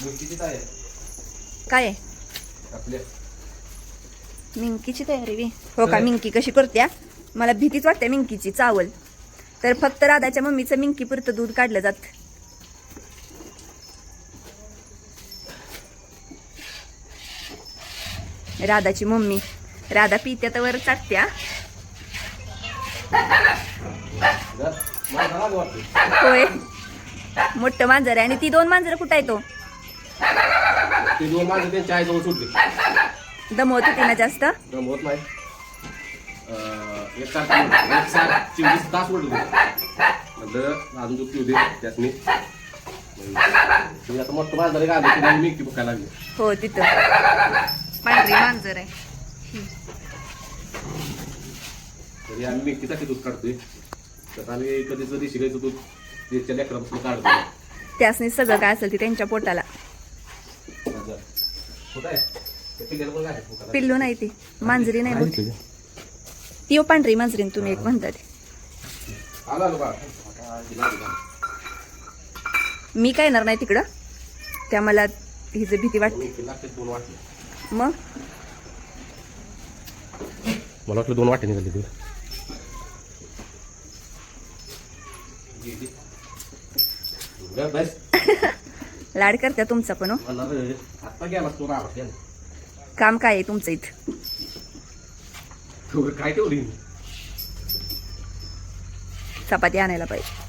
काय काय आपल्या मिंकीची तयारी बी. हो का मिंकी कशी करत्या? मला भीतीच वाटते मिंकीची चावल. तर फक्त राधाच्या मम्मीचं मिंकी पुरतं दूध काढलं जात. राधाची मम्मी. राधा पित्या तर वर चाटत्या. होय. मोठं मांजर आहे आणि ती दोन मांजर कुठं आहे तो ते दोन माझं त्यांच्या आईजवळ सुटले दमवत होती ना जास्त? गमवत नाही. अं, एक तास एक सात चोवीस तास ओढले नंतर अजून दूध पिऊ दे त्यातनी तुम्ही आता मोठं आहे का आलं मी मिक्की बघायला लागली. हो तिथं. पांढरी मांजर आहे. तरी आम्ही मिक्कीसाठी दूध काढतोय. तर आम्ही कधीच कधी शिकायचं दूध त्याच्या लेकरापासून काढतो त्यासनी सगळं काय असेल ते त्यांच्या पोटाला कुठं आहे ते पिल्ल्याला पण काय आहे? पिल्लू नाही ती. मांजरी नाही बघ ती हो पांढरी मांजरीन तुम्ही एक म्हणता ते. मी काय येणार नाही तिकडं? त्या मला हिचं भीती वाटते. मग? मला वाटलं दोन वाटे निघाले तुला लाड करत्या तुमचा पण काम काय आहे तुमचं इथं? काय ठेवली? चपाती आणायला पाहिजे.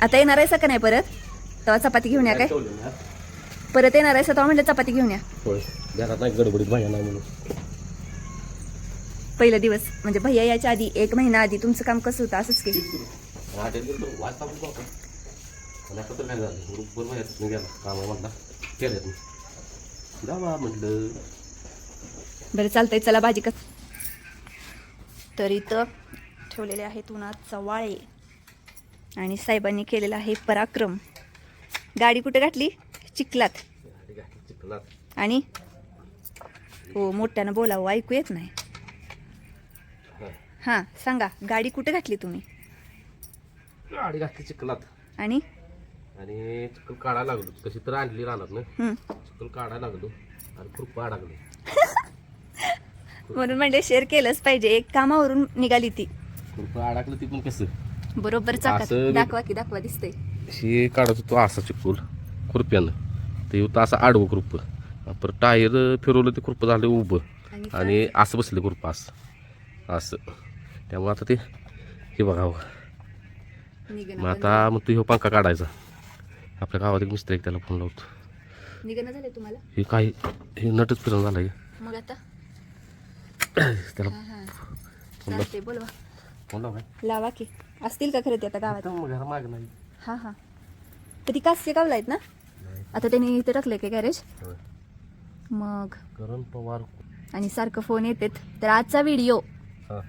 आता येणार आहे का नाही परत? तेव्हा चपाती घेऊन या काय? परत येणार आहे तेव्हा म्हटलं चपाती घेऊन या. होय. घरात नाही गडबडीत भाज्या नाही म्हणून. पहिला दिवस म्हणजे भैया याच्या आधी एक महिना आधी तुमचं काम कसं होतं असंच की? गेलो केलं म्हटलं बरं चालतंय चला भाजी कस तर इथं ठेवलेले आहेत उन्हात चवाळे. आणि साहेबांनी केलेला आहे पराक्रम. गाडी कुठे घातली? चिखलात. आणि? हो मोठ्यानं बोलावं ऐकू येत नाही. हां सांगा गाडी कुठे घातली तुम्ही? गाडी घातली चिखलात. आणि? आणि चिकन काढायला लागलो. कशी तर आणली राहणार ना. चिकन काढायला लागलो आणि खूप अडकलो. म्हणून म्हणजे शेअर केलंच पाहिजे. एक कामावरून निघाली ती. अडकलं ती पण कसं? बरोबर चाकात. असं- दाखवा की दाखवा दिसतंय. हे काढत होतो असा चिकूल खुरप्यानं. ते होतं असं आडवं खुरप. परत टायर फिरवलं ते खुरपं झालं उभं. आणि आणि असं बसलं खुरपं असं. असं. त्यामुळे आता ते हे बघावं निघणं मग आता मग तू ह्यो पंखा काढायचा. आपल्या गावात एक मिस्त्री एक त्याला फोन लावतो. निघणं झालंय तुम्हाला? हे काय हे नटच फिरून झालं मग आता? त्याला चालते बोलवा फोन लाव काय लावा की असतील का खरं ते आता गावात मग घरा माग नाही हां हां तर ती कासचे गावला आहेत ना आता त्यांनी इथे टाकलंय का गॅरेज होय. मग करण पवार आणि सारखं फोन येतात तर आजचा व्हिडिओ हा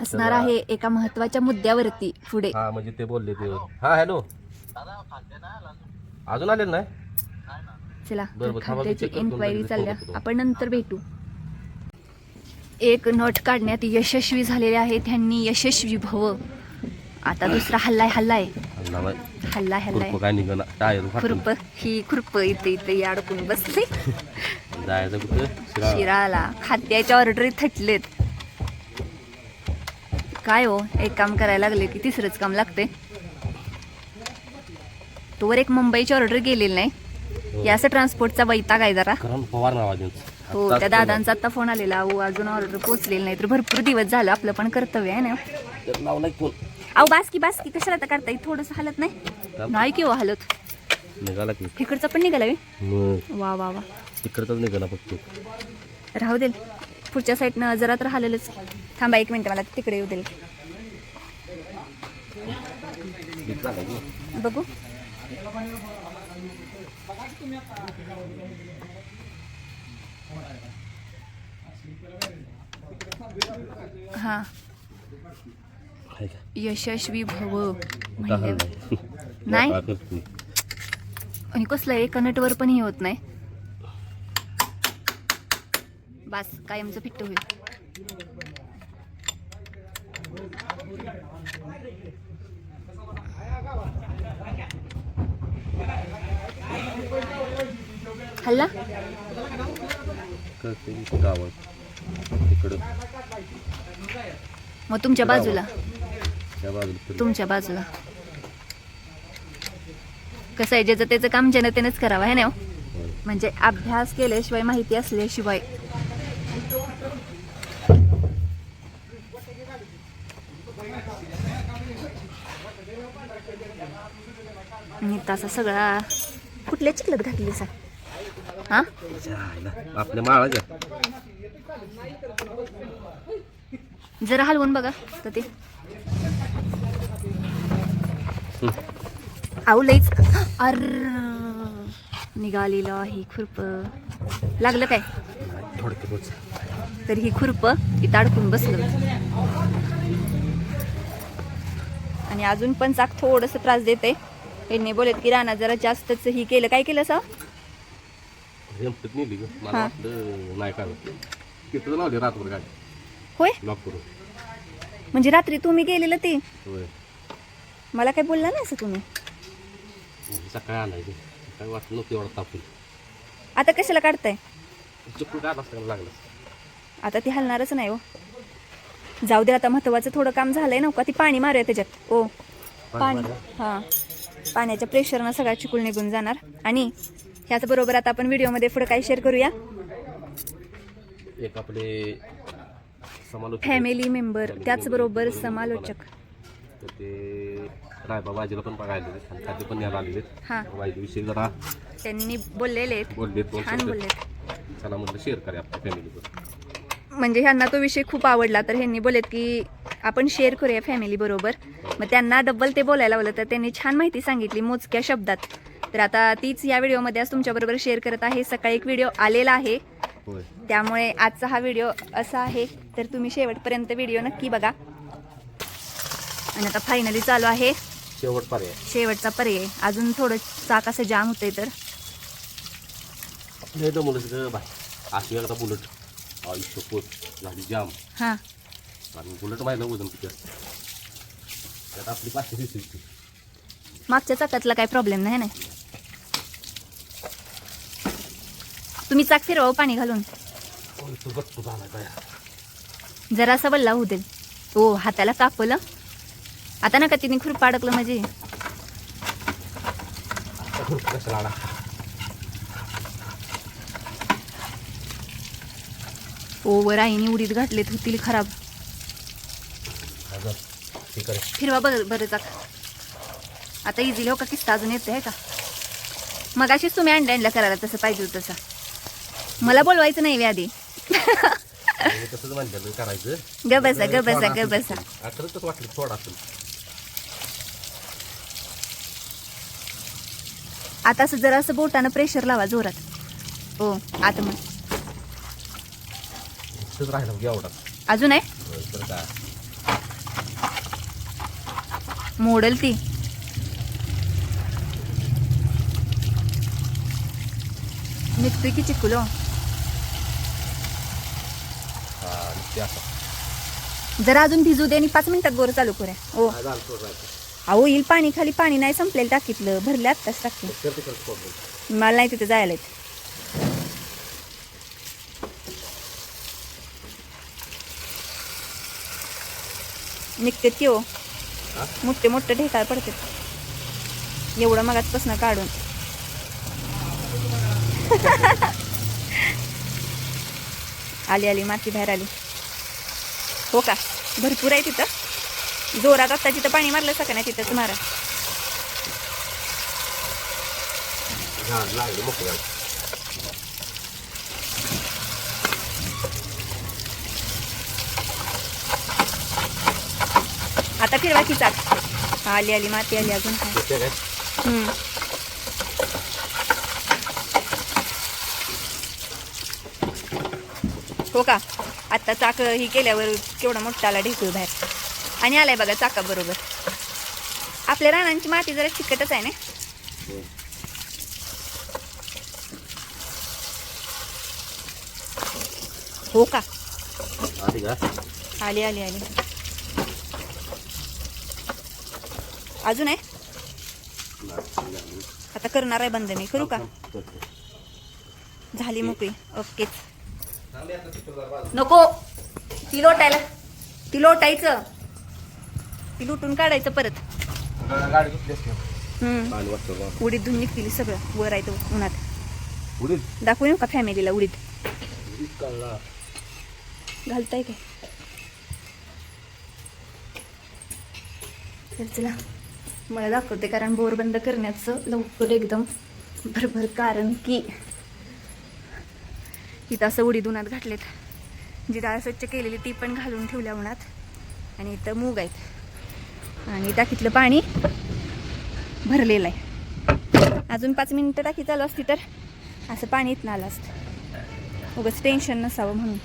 असणार आहे एका महत्त्वाच्या मुद्द्यावरती पुढे हा म्हणजे ते बोलले ते हा हॅलो अजून आले नाही चला बरं, बरं, थांबा, मी खात्याची check करतो इन्क्वायरी चालल्या करतो. आपण नंतर भेटू एक नट काढण्यात यशस्वी झालेले आहे त्यांनी यशस्वी भव. आता दुसरा हल्लाय हल्लाय. हल्लाय हल्लाय. खुरपं ही खुरप इथे इथे अडकून बसले. शिराला खात्याच्या ऑर्डरी थटलेत. काय हो? एक काम करायला लागले की तिसरंच काम लागते तोवर एक मुंबईची ऑर्डर गेलेली नाही. या असं ट्रान्सपोर्टचा वैताग आहे जरा. हो त्या दादांचा आता फोन आलेला. अहो अजून ऑर्डर पोचलेली नाही तर भरपूर दिवस झालं आपलं पण कर्तव्य आहे ना. फोन अहो बासकी बासकी कशाला आता काढताय थोडस हालत नाही? नाही की हो हालत. निघाला की. इकडचं पण निघाला? मग. वा वा वा. तिकडचाच निघाला फक्त. राहू देल पुढच्या साईडनं जरा तर हालेलच. थांबा एक मिनिट मला तिकडे येऊ देईल की. बघू. हा? यशस्वी भव का म्हणले नाही? आणि कसलं एका नेटवर पण हे होत नाही. बास कायमचं फिट्ट होईल. हल्ला? कळते गावात इकडं मग तुमच्या बाजूला? त्या बाजूला फिरून. तुमच्या बाजूला. कसं आहे ज्याचं त्याचं काम जनतेनेच करावं आहे ना हो? म्हणजे अभ्यास केल्याशिवाय माहिती असल्याशिवाय. तसा सगळा कुठल्या चिखलात घातली सा हा? जायला. आपल्या माळाच्या जरा हलवून बघा तर ते. आऊ लईच. अर निघालेलं आहे खुरप. लागलं काय? बोच तर ही खुरप इथं अडकून बसलं. आणि अजून पण चाक थोडंसं त्रास देते त्यांनी बोलत की राणा जरा जास्तच ही केलं. काय केलं सा? रेमपत नेली ग. मला हा. वाटलं नाही काय तिथं लावली रातभर गाडी. होय? लॉक करून. म्हणजे रात्री तुम्ही गेलेलं ते? होय. मला काय बोलला नाही असं तुम्ही? सकाळी आणायचं काय वाटलं नव्हतं एवढा तापून आता कशाला काढताय? चुकून काय असताना लागलं? आता ती हलणारच नाही हो. जाऊ दे आता महत्वाचं थोडं काम झालंय ना का? ती पाणी मारूया त्याच्यात. ओ. पाणी हां. पाण्याच्या प्रेशरनं सगळा चिकूल निघून जाणार. आणि ह्याच बरोबर आता आपण व्हिडिओमध्ये पुढे काय शेअर करूया. एक आपले समालोचक फॅमिली मेंबर त्याचबरोबर समालोचक. तर ते रायबा बाजीला पण बघायला आलेले आणि खाद्य पण न्यायला आलेले हां. विषयी जरा त्यांनी बोललेले आहेत. बोलले दोन छान शब्द. बोललेत. चला म्हटलं शेअर आपल्या म्हणजे ह्यांना तो विषय खूप आवडला तर ह्यांनी बोलत की आपण शेअर करूया फॅमिली बरोबर. मग त्यांना डबल ते बोलायला लावलं तर त्यांनी छान माहिती सांगितली मोजक्या शब्दात. तर आता तीच या व्हिडिओमध्ये आज तुमच्याबरोबर शेअर करत आहे. सकाळी एक व्हिडिओ आलेला आहे. त्यामुळे आजचा हा व्हिडिओ असा आहे. तर तुम्ही शेवटपर्यंत व्हिडिओ नक्की बघा. आणि आता फायनली चालू आहे. शेवट पर्याय. शेवटचा पर्याय. अजून थोडं चाक असं जाम होतंय तर. अशी एकदा बुलेट आयुष्य पोत झाली जाम हां. आणि बुलेट माहिती वजन किती असतं त्यात आपली पाचशे वीस होती मागच्या चाकातला काही प्रॉब्लेम नाही ना? तुम्ही चाक फिरवा हो पाणी घालून. जरासा वल्ला होऊ दे. ओ हाताला कापलं. आता नका तिने खुरपा अडकलं म्हणजे कशाला आला ओ वर आईने उडीत घातलेत होतील खराब. फिरवा बरं बरं चाक. आता इझिली हो का किस्ता अजून येते आहे का? मग अशीच तुम्ही अंड्या अंड्या करायला तसं पाहिजे तसं. मला बोलवायचं नाही व्याधी आणि तसंच म्हणलं करायचं. ग बसा ग बसा ग बसा. आता तसं वाटलं थोडा असेल आता असं जरा असं बोटानं प्रेशर लावा जोरात. हो आता मग. तसंच राहिलं घ्या एवढा. अजून आहे? तर काय. मोडल ती. निघतोय की चिकुलो हा आणि ते असं. जरा अजून भिजू दे आणि पाच मिनिटात गोर चालू करूया. झालं थोडं राहायचं अहो येईल पाणी खाली पाणी नाही संपलेलं टाकीतलं. भरले आत्ताच टाकी करते करते प्रॉब्लेम मला नाही तिथे जायला येत. निघतेत की हो? हा? मोठे मोठे ढेकाळ पडतात. एवढं मगाचपासून काढून. आली आली माती बाहेर आली. हो का? भरपूर आहे तिथं. जोरात आत्ता जिथं पाणी मारलं सका नाही तिथंच मारा. आता फिरवा की चाक हा, आली आली माती आली अजून हम्म. हो का? आत्ता चाक ही केल्यावर केवढा मोठा आला ढेकूळ बाहेर. आणि आलाय बघा चाका बरोबर. आपल्या रानांची माती जरा चिकटच आहे ना? हो. का? आली आली आली अजून आहे? आता करणार आहे बंद मी. करू का. झाली मोकळी. ओकेच. नको ती लोटायला ती लोटायचं ती लुटून काढायचं परत. हम्म. उडीद धुवून निघतील सगळं. वर आहे तो उन्हात. उडीद दाखवू नका फॅमिलीला उडीद घालताय काय? तर चला. मला दाखवते कारण बोर बंद करण्याचं लवकर एकदम भरभर कारण की इथं असं उडीद उन्हात घातलेत. जी डाळ स्वच्छ केलेली ती पण घालून ठेवल्या उन्हात. आणि इथं मूग आहेत. आणि टाकीतलं पाणी भरलेलं आहे. अजून पाच मिनिटं टाकी चालू असती तर असं पाणी इथनं आलं असतं. उगाच टेन्शन नसावं म्हणून.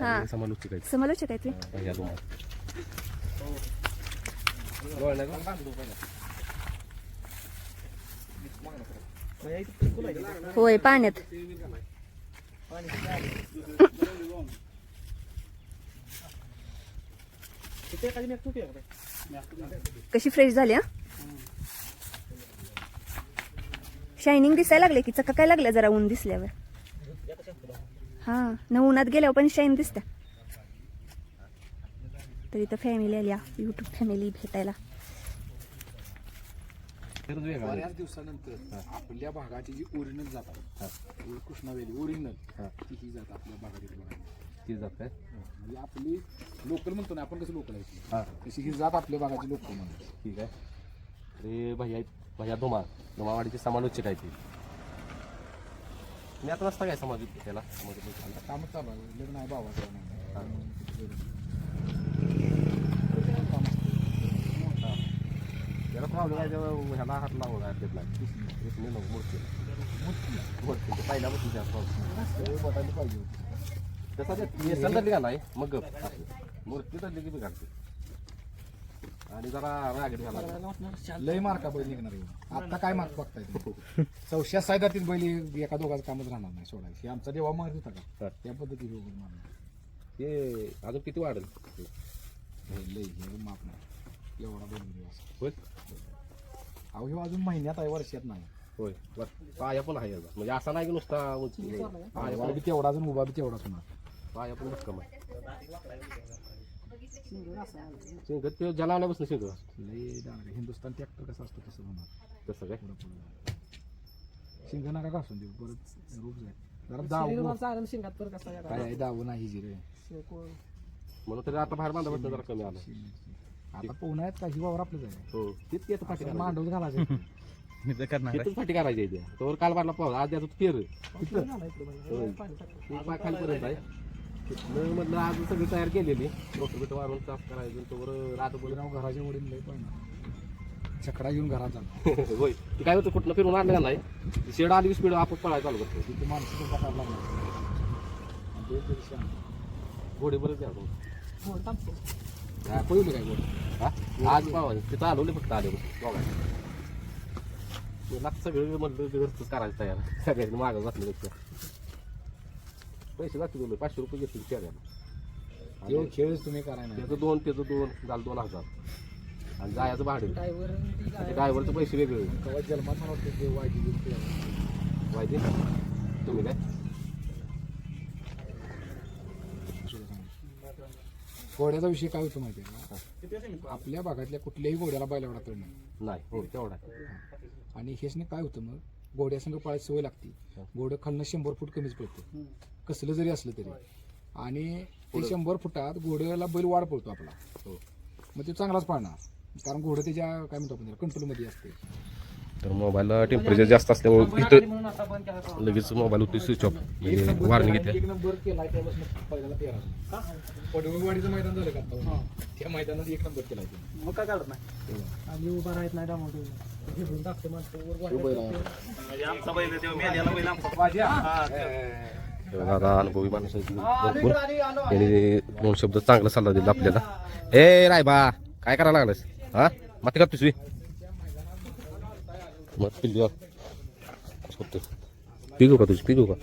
हां. समालोचक आहेत. ते होय पाण्यात. कशी फ्रेश झाली हा? शायनिंग दिसायला लागले की चका काय लागल्या जरा ऊन दिसल्यावर. हा न उन्हात गेल्यावर पण शाईन दिसत्या. तर इथं फॅमिली आली युट्यूब फॅमिली भेटायला. बऱ्याच दिवसानंतर आपल्या भागाची जी ओरिजिनल जातात कृष्णावेली ओरिजिनल ती ही जात आपल्या भागाची बघायला ती जात काय म्हणजे आपली लोकल म्हणतो ना आपण कसं लोकल आहे? हां. तशी ही जात आपल्या भागाची लोकल म्हणतो. ठीक आहे. अरे भैया भैया धुमाळ. धुमावाडीचे समालोचक आहे ते. मी आता नसता काय समाज त्याला समाज कामच चालू आहे. लग्न आहे भावाचं. आहे तेव्हा ह्याला हात लावला आहे त्यातला कृष्ण नको मूर्ती पाहिजे होती. तसा ते व्यसन धरली नाही मग गप असं. मूर्ती धरली की बिघडते आणि जरा रागीट घाला लय मार्का बैल निघणार आहे. आता काय मार्क बघताय? चौशा सायदातीत बैल एका दोघाचं कामच राहणार नाही सोडायचं हे आमचा देवा मारत होता का. त्या पद्धतीने मारणार. ते अजून किती वाढेल? लय माप नाही. एवढा बैल म्हणजे असं होय? अहो हे अजून महिन्यात आहे वर्षात नाही. होय. बरं पाया पण आहे याचा. म्हणजे असा नाही की नुसता उंची. पाया बी तेवढाच आणि उभा बी तेवढाच होणार. पाया पण भक्कम आहे. शिंग ते जलावल्यापासून शिंग? लय डांगर हिंदुस्थान ट्रॅक्टर कसं असतं तसं होणार. तसं काय? पुढं पुढं. शिंग नका घासून देऊ. परत रूप जाईल. जरा दाव. काय आहे? दाव नाही जी रे म्हणून तरी आता बाहेर बांधा जरा कमी आलं. आता पोहणं आहेत का? ही वावर आपलं जाईल हो. तिथं येतं फाटी घालायची. मांडव घालायचं तिथंच फाटी करायची इथे तोवर काल बारला पाहू आज त्याचं पेर होय. तू पाय खालीपर्यंत आहे तिथनं मधलं आज सगळी तयार केलेली. रोटर बिट वारून साफ करायचं तोवर रातभर राव घराच्या वडील लय पण छकडा घेऊन घरात जाणार होय. ती काय होतं कुठनं फिरून आणलं का नाही? शेड आली स्पीड आपण पळायला चालू करतो. तिथे माणसं तो पकडला लागला. आणि ते तरी शांत. घोडे बरंच आहे आपण पळवलं काय बोल हा? आज पावा तिथं आलो फक्त आले. लाग सगळं म्हणलं घरच करायचं तयार सगळ्यांनी मागं बसलं पेक्षा पैसे जाते पाचशे रुपये घेतले चेहऱ्याला तेव्हा खेळच तुम्ही करायला. त्याचं दोन त्याचं दोन झालं दोन हजार. आणि जायचं भाडे. ड्रायव्हरचे पैसे वेगळे. वायदी? तुम्ही काय? घोड्याचा विषय काय होतो माहिती आहे का आपल्या भागातल्या कुठल्याही घोड्याला बैलावडा तर नाही. नाही हो तेवढा. आणि हेचने काय होतं मग? घोड्यासंग पळायची सवय लागते. घोडं खालनं शंभर फूट कमीच पडतं कसलं जरी असलं तरी. आणि ते शंभर फुटात घोड्याला बैल वाढ पडतो आपला. हो. मग ते चांगलाच पाळणार. कारण घोडं त्याच्या काय म्हणतो आपण कंट्रोलमध्ये असते. तर मोबाईलला टेम्परेचर जास्त असल्यामुळे इथं लगेच मोबाईल होते स्विच ऑफ म्हणजे वॉर्निंग येते मैदान झालं का त्या मैदानात एक नंबर. मग काय काढत नाही? आणि उभा राहत नाही बैल आहे. दादा अनुभवी माणूस आहे. भरपूर. त्यांनी दोन शब्द चांगला सल्ला दिला आपल्याला. ए रायबा काय करायला लागलास हा? माती का पिशवी मग पिल्ली होते पिकू का तुझी पिकू का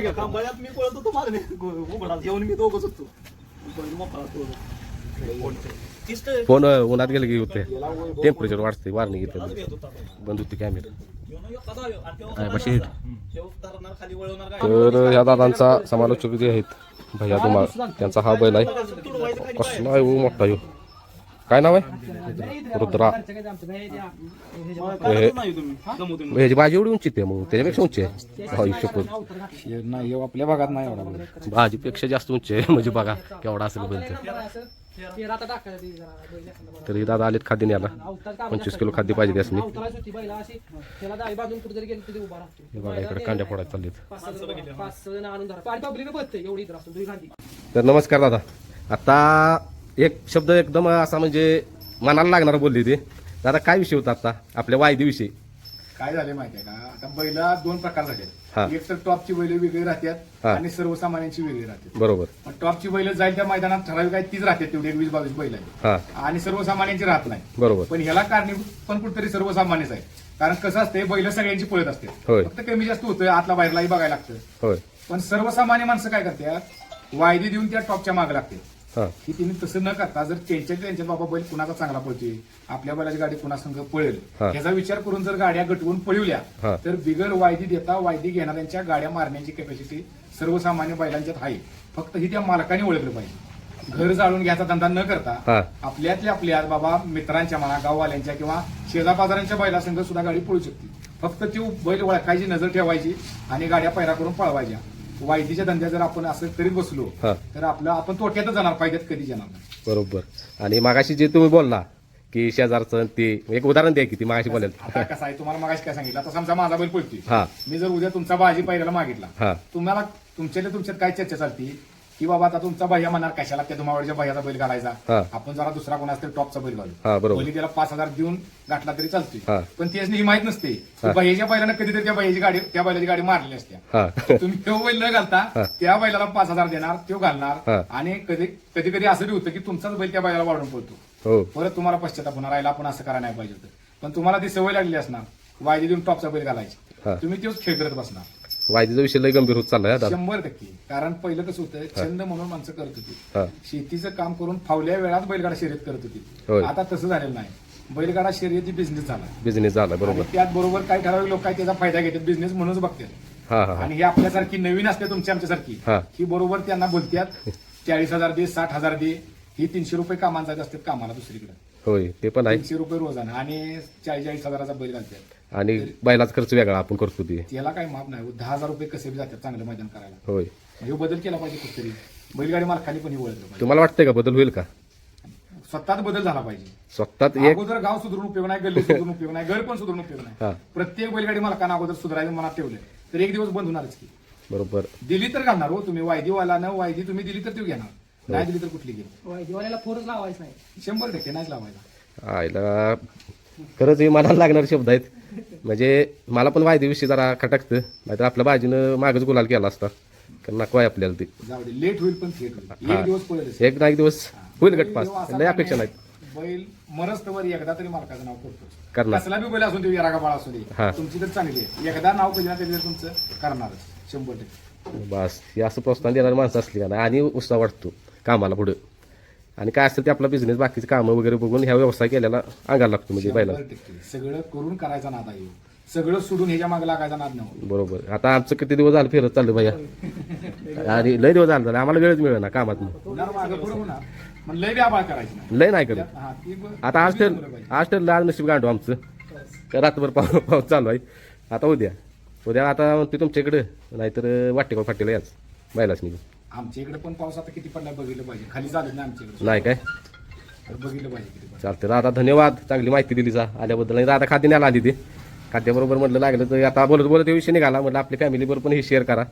घेता. फोन उन्हात गेले की होते टेम्परेचर वाढते वारणी घेतलं बंद होते कॅमेरा येऊ, येऊ? तर ह्या दादांचा समालोचक जे आहेत. भैया तुम्हाला त्यांचा हा बैल आहे. कसला आहे हो मोठा यो काय नाव आहे? रुद्रा. काय नाही तुम्ही जमू तुम्ही ह्याची भाजी एवढी उंची आहे मग. त्याच्यापेक्षा उंची आहे. हे आपल्या भागात नाही एवढा. भाजीपेक्षा जास्त उंची आहे. म्हणजे बघा केवढा असेल बैल तर तेरा आता टाकायचं ते जरा बैल एखादा बरं. तरी दादा आलेत खाद्य न्यायला अवतार पंचवीस किलो खाद्य पाहिजे त्यासनी अवताराच होती बैला अशी त्याला डावी बाजून कुठे जरी गेली तरी उभा राहतो. हे बघा इकडे कांद्या फोडायला चाललेत. पाच सहा जण पाच सहा जण आणून धरा. आणि पब्लिक बघते एवढी इथं असून दुई गांधी तर नमस्कार दादा. आता एक शब्द एकदम असा म्हणजे मनाला लागणारा बोलली ते. दादा काय विषय होता आता? आपल्या वायदी विषयी. काय झाले माहितीये का? आता बैला दोन प्रकार हा. झाले एक तर टॉपची बैल वेगळी राहतात हा. आणि सर्वसामान्यांची वेगळी राहतात. बरोबर. पण टॉपची बैल जाईल त्या मैदानात ठराविक आहे तीच राहतात तेवढी एक वीस बावीस बैल आहे हा. आणि सर्वसामान्यांची राहत नाही. बरोबर. पण ह्याला कारणीभूत पण कुठेतरी सर्वसामान्यच आहे. कारण कसं असते बैल सगळ्यांची पळत असते होय. फक्त कमी जास्त होतं आतला बाहेरलाही बघायला लागतं होय. पण सर्वसामान्य माणसं काय करतात? वायदी देऊन त्या टॉपच्या मागे लागते हा. की तिने तसं न करता जर त्यांच्या त्यांच्या बाबा बैल कुणाचा चांगला पळतोय आपल्या बैलाची गाडी कुणासंग पळेल हा. याचा विचार करून जर गाड्या गटवून पळवल्या हा. तर बिगर वायदी देता वायदी घेणाऱ्यांच्या गाड्या मारण्याची कॅपॅसिटी सर्वसामान्य बैलांच्यात आहे. फक्त ही त्या मालकाने ओळखलं पाहिजे. घर जाळून घ्यायचा धंदा न करता आपल्यातल्या आपल्या बाबा मित्रांच्या म्हणा गाववाल्यांच्या किंवा शेजापाजारांच्या बैलासंग सुद्धा गाडी पळू शकते. फक्त ती बैल ओळखायची नजर ठेवायची आणि गाड्या पैरा करून पळवायच्या. वायदीच्या धंद्या जर आपण असं करीत बसलो हा. तर आपलं आपण तोट्यातच जाणार पाहिजेत कधी जाणार नाही. बरोबर. आणि मागाशी जे तुम्ही बोलला की शेजारचं ते एक उदाहरण द्या की ती मागाशी बोलेल. आता कसं आहे तुम्हाला मगाशी काय सांगितलं? आता समजा माझा बैल पळतोय. हा. मी जर उद्या तुमचा भाजी पायऱ्याला मागितला हा. तुम्हाला तुमच्यातल्या तुमच्यात काय चर्चा चालती? की बाबा आता तुमचा भैया म्हणणार कशाला त्या धुमावडच्या भैयाचा बैल घालायचा. आपण जरा दुसरा कोणाचा तरी टॉपचा बैल घालू. हा बरोबर. पहिली त्याला पाच हजार देऊन गाठला तरी हा. चालतोय पण त्याच ही माहीत नसते. भैयाच्या बैलानं कधीतरी त्या भैयाची गाडी त्या बैलाची गाडी मारलेली असते हा. तुम्ही तो बैल न घालता. त्या बैलाला पाच हजार देणार तो हा. घालणार आणि कधी कधी कधी असं बी होतं की तुमचाच बैल त्या बैलाला वाढून पडतो हो. परत तुम्हाला पश्चाताप होणार. राहिला आपण असं करायला नाही पाहिजे होतं. पण तुम्हाला ती सवय लागली असणार वायदी देऊन टॉपचा बैल हा. घालायची तुम्ही तोच खेळ करत बसणार. वायदीचा विषय लय गंभीर होत चाललाय दादा. शंभर टक्के. कारण पहिलं कसं होतं छंद म्हणून माणसं करत होती. शेतीचं काम करून फावल्या वेळात बैलगाडा शर्यत करत होय. होती आता तसं झालेलं नाही. बैलगाडा शर्यती बिझनेस झाला. बिझनेस झाला आणि बरोबर. त्यात बरोबर काही ठराविक लोक काय त्याचा फायदा घेतात. बिझनेस म्हणूनच बघतात. हा हा हा. आणि हे आपल्यासारखी नवीन असते तुमच्या आमच्यासारखी. हा. ही बरोबर त्यांना बोलतात चाळीस हजार दे साठ हजार दे. ही तीनशे रुपये कामाला जात असतात कामाला दुसरीकडे. होय ते पण आहे. तीनशे रुपये रोजानं. आणि चाळीस चाळीस हजाराचा बैल घालतात. आणि बैलाचा खर्च वेगळा आपण करतो ते. त्याला काही माप नाही. दहा हजार रुपये कसे बी जातात चांगलं मैदान करायला. होय. हे बदल केला पाहिजे कुठतरी. बैलगाडी मालकाने पण हे पाहिजे. तुम्हाला वाटतंय का बदल होईल का? स्वतःच बदल झाला पाहिजे. स्वतःत एक अगोदर गाव सुधारून उपयोग नाही गल्ली सुधारून उपयोग नाही घर पण सुधारून उपयोग हा. नाही प्रत्येक बैलगाडी मालकानं अगोदर सुधारायचं मनात ठेवलं. तर एक दिवस बंद होणारच की. बरोबर. दिली तर घालणार हो तुम्ही. वायदीवाला न वायदी तुम्ही दिली तर ती घेणार. नाही दिली तर कुठली घेईल दिवाळीला फोरच लावायचं नाही शंभर टक्के नाहीच लावायला आईला खरंच हे मनाला लागणारे शब्द आहेत. म्हणजे मला पण वायदेविषयी जरा खटकतं नाहीतर आपल्या बाजूनं मागच गुलाल केला असता. कारण नको आहे आपल्याला ते. जाऊ दे लेट होईल पण थेट होईल. एक दिवस पळेल एक ना एक दिवस होईल गटपास लय अपेक्षा नाहीत. बैल मरस्तवर एकदा तरी मालकाचं नाव करतो करणार. कसला बी बैल असून बाळ असू हा. दे तुमची तर चांगली आहे. एकदा नाव कधी ना कधी तुमचं करणारच. शंभर टक्के. बस हे असं प्रोत्साहन देणारी माणसं असली का नाही? आणि उत्साह वाटतो कामाला पुढं. आणि काय असतं ते आपला बिझनेस बाकीचे कामं वगैरे बघून ह्या व्यवसाय केल्याला अंगाला लागतो म्हणजे बैला शंभर टक्के. सगळं करून करायचा नाद आहे. ह्यो. सगळं सोडून ह्याच्या मागे लागायचा नाद नाही. बरोबर. आता आमचं किती दिवस झालं फिरत चाललं भैया? आणि लय दिवस झालं आम्हाला वेळच मिळेल ना कामात होणार मागं पुढे होणार. मग लय व्यापार करायची नाही. लय नाही करत. हा, ती ब- आता आज ठर. आज ठरलं आज नशीब गांडू आमचं. का रात्रभर पाऊस पाऊस चालू आहे. आता उद्या. उद्या आता म्हणते तुमच्या इकडं नाहीतर वाटेगाव फाटेला याच. बैलाच निघून आमच्या इकडे पण पाऊस आता किती पडला बघितलं पाहिजे. खाली चालत नाही आमच्या इकडे. नाही काय? तर बघितलं पाहिजे किती पडला. चालतं दादा धन्यवाद. चांगली माहिती दिली जा. आल्याबद्दल. आणि दादा खाद्य न्यायला आली ते. खाद्याबरोबर म्हटलं लागलं तर आता बोलत बोलत हे विषय निघाला. म्हटलं आपल्या फॅमिलीबरोबर पण हे शेअर करा.